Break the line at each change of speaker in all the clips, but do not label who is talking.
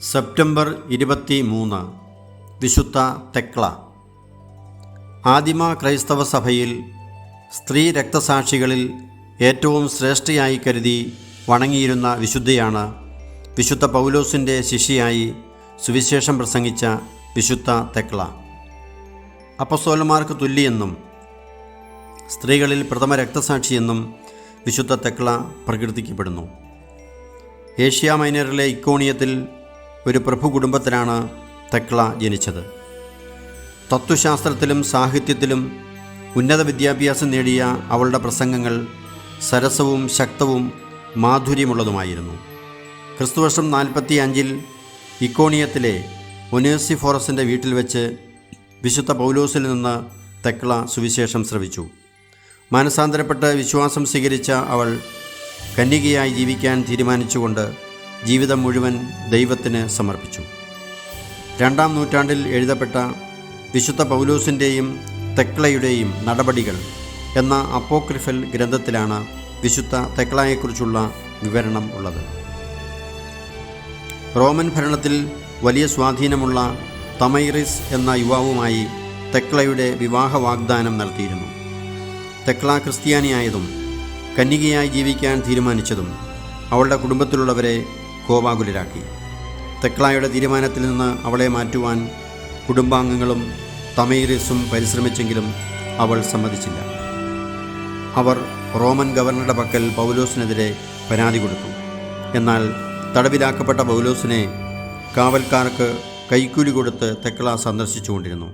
September ഇരുപത്തി മൂന്ന് വിശുദ്ധ തെക്ല ആദിമ ക്രൈസ്തവ സഭയിൽ സ്ത്രീ രക്തസാക്ഷികളിൽ ഏറ്റവും ശ്രേഷ്ഠയായി കരുതി വണങ്ങിയിരുന്ന വിശുദ്ധയാണ് വിശുദ്ധ പൗലോസിന്റെ ശിഷ്യയായി സുവിശേഷം പ്രസംഗിച്ച വിശുദ്ധ തെക്ല അപ്പസ്തോലന്മാർക്ക് തുല്യെന്നും സ്ത്രീകളിൽ പ്രഥമ രക്തസാക്ഷിയെന്നും വിശുദ്ധ തെക്ല പ്രകീർത്തിക്കപ്പെടുന്നു. ഏഷ്യ മൈനറിലെ ഇക്കോണിയത്തിൽ ഒരു പ്രഭു കുടുംബത്തിലാണ് തെക്ല ജനിച്ചത്. തത്വശാസ്ത്രത്തിലും സാഹിത്യത്തിലും ഉന്നത വിദ്യാഭ്യാസം നേടിയ അവളുടെ പ്രസംഗങ്ങൾ സരസവും ശക്തവും മാധുര്യമുള്ളതുമായിരുന്നു. ക്രിസ്തുവർഷം നാൽപ്പത്തി അഞ്ചിൽ ഇക്കോണിയത്തിലെ ഒനേസിഫോറസിന്റെ വീട്ടിൽ വെച്ച് വിശുദ്ധ പൗലോസിൽ നിന്ന് തെക്ല സുവിശേഷം ശ്രവിച്ചു. മാനസാന്തരപ്പെട്ട് വിശ്വാസം സ്വീകരിച്ച അവൾ കന്യകയായി ജീവിക്കാൻ തീരുമാനിച്ചുകൊണ്ട് ജീവിതം മുഴുവൻ ദൈവത്തിന് സമർപ്പിച്ചു. രണ്ടാം നൂറ്റാണ്ടിൽ എഴുതപ്പെട്ട വിശുദ്ധ പൗലൂസിന്റെയും തെക്ലയുടെയും നടപടികൾ എന്ന അപ്പോക്രിഫൽ ഗ്രന്ഥത്തിലാണ് വിശുദ്ധ തെക്ലയെക്കുറിച്ചുള്ള വിവരണം ഉള്ളത്. റോമൻ ഭരണത്തിൽ വലിയ സ്വാധീനമുള്ള തമൈറിസ് എന്ന യുവാവുമായി തെക്ലയുടെ വിവാഹ വാഗ്ദാനം നടത്തിയിരുന്നു. തെക്ല ക്രിസ്ത്യാനിയായതും കന്യകയായി ജീവിക്കാൻ തീരുമാനിച്ചതും അവളുടെ കുടുംബത്തിലുള്ളവരെ കോപാകുലരാക്കി. തെക്ലായുടെ തീരുമാനത്തിൽ നിന്ന് അവളെ മാറ്റുവാൻ കുടുംബാംഗങ്ങളും തമൈറിസും പരിശ്രമിച്ചെങ്കിലും അവൾ സമ്മതിച്ചില്ല. അവർ റോമൻ ഗവർണറുടെ പക്കൽ പൗലോസിനെതിരെ പരാതി കൊടുത്തു. എന്നാൽ തടവിലാക്കപ്പെട്ട പൗലോസിനെ കാവൽക്കാർക്ക് കൈക്കൂലി കൊടുത്ത് തെക്ല സന്ദർശിച്ചുകൊണ്ടിരുന്നു.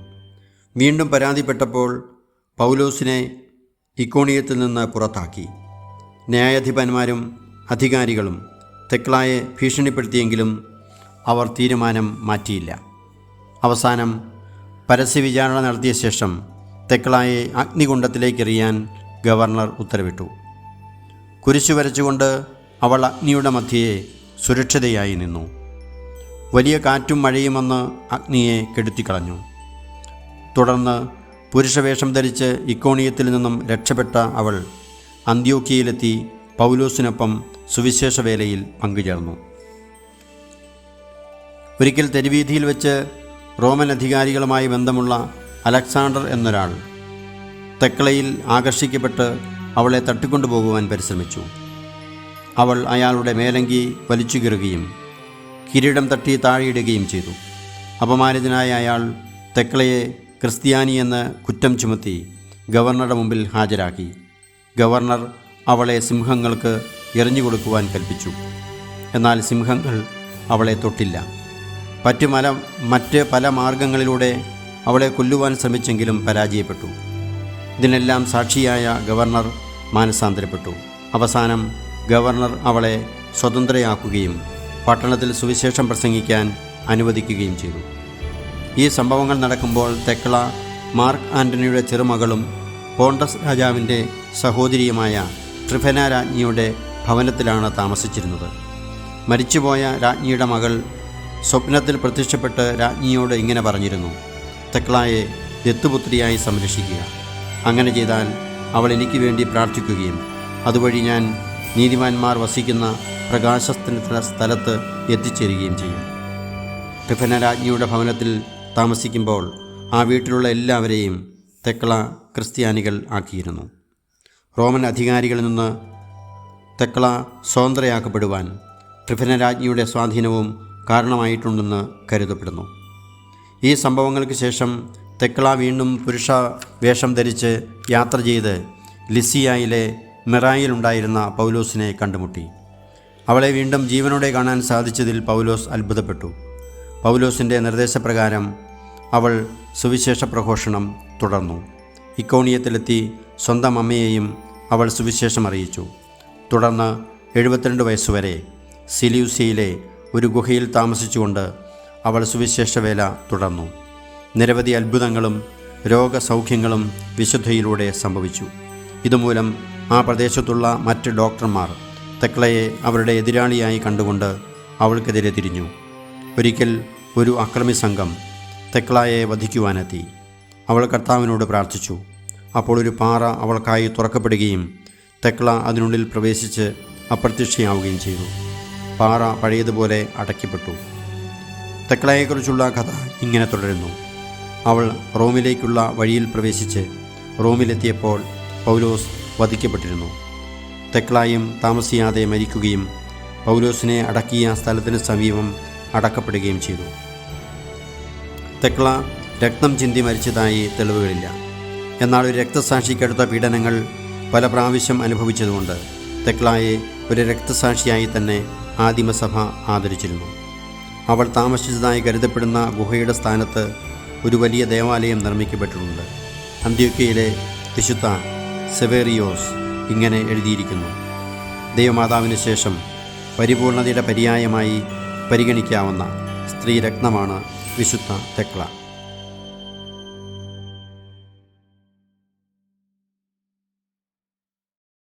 വീണ്ടും പരാതിപ്പെട്ടപ്പോൾ പൗലോസിനെ ഇക്കോണിയത്തിൽ നിന്ന് പുറത്താക്കി. ന്യായാധിപന്മാരും അധികാരികളും തെക്ലായെ ഭീഷണിപ്പെടുത്തിയെങ്കിലും അവർ തീരുമാനം മാറ്റിയില്ല. അവസാനം പരസ്യവിചാരണ നടത്തിയ ശേഷം തെക്ലായെ അഗ്നികുണ്ടത്തിലേക്ക് എറിയാൻ ഗവർണർ ഉത്തരവിട്ടു. കുരിശു വരച്ചുകൊണ്ട് അവൾ അഗ്നിയുടെ മധ്യയെ സുരക്ഷിതയായി നിന്നു. വലിയ കാറ്റും മഴയും വന്ന് അഗ്നിയെ കെടുത്തിക്കളഞ്ഞു. തുടർന്ന് പുരുഷവേഷം ധരിച്ച് ഇക്കോണിയത്തിൽ നിന്നും രക്ഷപ്പെട്ട അവൾ അന്ത്യോക്കിയയിലെത്തി പൗലോസിനൊപ്പം സുവിശേഷ വേലയിൽ പങ്കുചേർന്നു. ഒരിക്കൽ തെരുവീതിയിൽ വെച്ച് റോമൻ അധികാരികളുമായി ബന്ധമുള്ള അലക്സാണ്ടർ എന്നൊരാൾ തെക്കളയിൽ ആകർഷിക്കപ്പെട്ട് അവളെ തട്ടിക്കൊണ്ടുപോകുവാൻ പരിശ്രമിച്ചു. അവൾ അയാളുടെ മേലങ്കി വലിച്ചു കീറുകയും കിരീടം തട്ടി താഴെയിടുകയും ചെയ്തു. അപമാനിതനായ അയാൾ തെക്കളയെ ക്രിസ്ത്യാനി എന്ന് കുറ്റം ചുമത്തി ഗവർണറുടെ മുമ്പിൽ ഹാജരാക്കി. ഗവർണർ അവളെ സിംഹങ്ങൾക്ക് എറിഞ്ഞു കൊടുക്കുവാൻ കൽപ്പിച്ചു. എന്നാൽ സിംഹങ്ങൾ അവളെ തൊട്ടില്ല. മറ്റ് മല മറ്റ് പല മാർഗങ്ങളിലൂടെ അവളെ കൊല്ലുവാൻ ശ്രമിച്ചെങ്കിലും പരാജയപ്പെട്ടു. ഇതിനെല്ലാം സാക്ഷിയായ ഗവർണർ മാനസാന്തരപ്പെട്ടു. അവസാനം ഗവർണർ അവളെ സ്വതന്ത്രയാക്കുകയും പട്ടണത്തിൽ സുവിശേഷം പ്രസംഗിക്കാൻ അനുവദിക്കുകയും ചെയ്തു. ഈ സംഭവങ്ങൾ നടക്കുമ്പോൾ തെക്കള മാർക്ക് ആന്റണിയുടെ ചെറുമകളും പോണ്ടസ് രാജാവിന്റെ സഹോദരിയുമായ ട്രിഫന രാജ്ഞിയുടെ ഭവനത്തിലാണ് താമസിച്ചിരുന്നത്. മരിച്ചുപോയ രാജ്ഞിയുടെ മകൾ സ്വപ്നത്തിൽ പ്രത്യക്ഷപ്പെട്ട് രാജ്ഞിയോട് ഇങ്ങനെ പറഞ്ഞിരുന്നു തെക്ലായെ ദത്തുപുത്രിയായി സംരക്ഷിക്കുക. അങ്ങനെ ചെയ്താൽ അവൾ എനിക്ക് വേണ്ടി പ്രാർത്ഥിക്കുകയും അതുവഴി ഞാൻ നീതിമാന്മാർ വസിക്കുന്ന പ്രകാശത്തിന്റെ സ്ഥലത്ത് എത്തിച്ചേരുകയും ചെയ്യും. ടിഫന രാജ്ഞിയുടെ ഭവനത്തിൽ താമസിക്കുമ്പോൾ ആ വീട്ടിലുള്ള എല്ലാവരെയും തെക്ല ക്രിസ്ത്യാനികൾ ആക്കിയിരുന്നു. റോമൻ അധികാരികളിൽ നിന്ന് തെക്ല സ്വതന്ത്രയാക്കപ്പെടുവാൻ ത്രിഭുനരാജ്ഞിയുടെ സ്വാധീനവും കാരണമായിട്ടുണ്ടെന്ന് കരുതപ്പെടുന്നു. ഈ സംഭവങ്ങൾക്ക് ശേഷം തെക്കള വീണ്ടും പുരുഷ വേഷം ധരിച്ച് യാത്ര ചെയ്ത് ലിസിയായിലെ മിറായിലുണ്ടായിരുന്ന പൗലോസിനെ കണ്ടുമുട്ടി. അവളെ വീണ്ടും ജീവനോടെ കാണാൻ സാധിച്ചതിൽ പൗലോസ് അത്ഭുതപ്പെട്ടു. പൗലോസിന്റെ നിർദ്ദേശപ്രകാരം അവൾ സുവിശേഷ പ്രഘോഷണം തുടർന്നു. ഇക്കോണിയത്തിലെത്തി സ്വന്തം അമ്മയെയും അവൾ സുവിശേഷം അറിയിച്ചു. തുടർന്ന് എഴുപത്തിരണ്ട് വയസ്സുവരെ സിലിയൂസിയിലെ ഒരു ഗുഹയിൽ താമസിച്ചുകൊണ്ട് അവൾ സുവിശേഷവേല തുടർന്നു. നിരവധി അത്ഭുതങ്ങളും രോഗസൗഖ്യങ്ങളും വിശുദ്ധയിലൂടെ സംഭവിച്ചു. ഇതുമൂലം ആ പ്രദേശത്തുള്ള മറ്റ് ഡോക്ടർമാർ തെക്ലയെ അവരുടെ എതിരാളിയായി കണ്ടുകൊണ്ട് അവൾക്കെതിരെ തിരിഞ്ഞു. ഒരിക്കൽ ഒരു അക്രമി സംഘം തെക്ലായെ വധിക്കുവാനെത്തി. അവൾ കർത്താവിനോട് പ്രാർത്ഥിച്ചു. അപ്പോൾ ഒരു പാറ അവൾക്കായി തുറക്കപ്പെടുകയും തെക്ല അതിനുള്ളിൽ പ്രവേശിച്ച് അപ്രത്യക്ഷയാവുകയും ചെയ്തു. പാറ പഴയതുപോലെ അടയ്ക്കപ്പെട്ടു. തെക്ലയെക്കുറിച്ചുള്ള കഥ ഇങ്ങനെ തുടരുന്നു. അവൾ റോമിലേക്കുള്ള വഴിയിൽ പ്രവേശിച്ച് റോമിലെത്തിയപ്പോൾ പൗലോസ് വധിക്കപ്പെട്ടിരുന്നു. തെക്ലായും താമസിയാതെ മരിക്കുകയും പൗലോസിനെ അടക്കിയ സ്ഥലത്തിന് സമീപം അടക്കപ്പെടുകയും ചെയ്തു. തെക്ല രക്തം ചിന്തി മരിച്ചതായി തെളിവുകളില്ല. എന്നാൽ ഒരു രക്തസാക്ഷിക്കടുത്ത പീഡനങ്ങൾ പല പ്രാവശ്യം അനുഭവിച്ചതുകൊണ്ട് തെക്ലായെ ഒരു രക്തസാക്ഷിയായി തന്നെ ആദിമസഭ ആദരിച്ചിരുന്നു. അവൾ താമസിച്ചതായി കരുതപ്പെടുന്ന ഗുഹയുടെ സ്ഥാനത്ത് ഒരു വലിയ ദേവാലയം നിർമ്മിക്കപ്പെട്ടിട്ടുണ്ട്. അന്ത്യോക്കയിലെ വിശുദ്ധ സെവേറിയോസ് ഇങ്ങനെ എഴുതിയിരിക്കുന്നു. ദൈവമാതാവിന് ശേഷം പരിപൂർണതയുടെ പര്യായമായി പരിഗണിക്കാവുന്ന സ്ത്രീരത്നമാണ് വിശുദ്ധ തെക്ല.